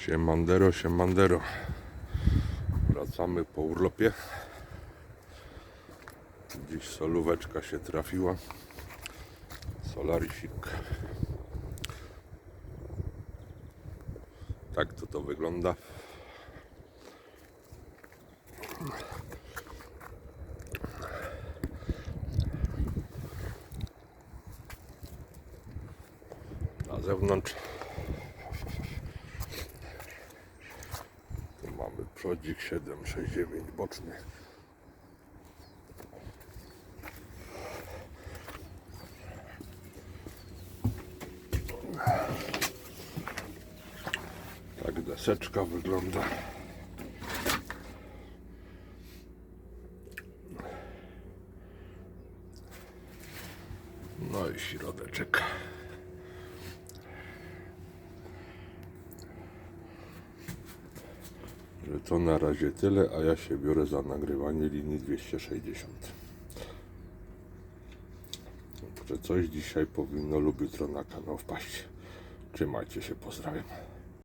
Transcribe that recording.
Siemandero, siemandero. Wracamy po urlopie. Dziś solóweczka się trafiła. Solarisik. Tak to to wygląda. Na zewnątrz przodzik 769 boczny. Tak deseczka wygląda. No i środeczek. Że to na razie tyle, a ja się biorę za nagrywanie linii 260. Że coś dzisiaj powinno lub jutro na kanał wpaść. Trzymajcie się, pozdrawiam.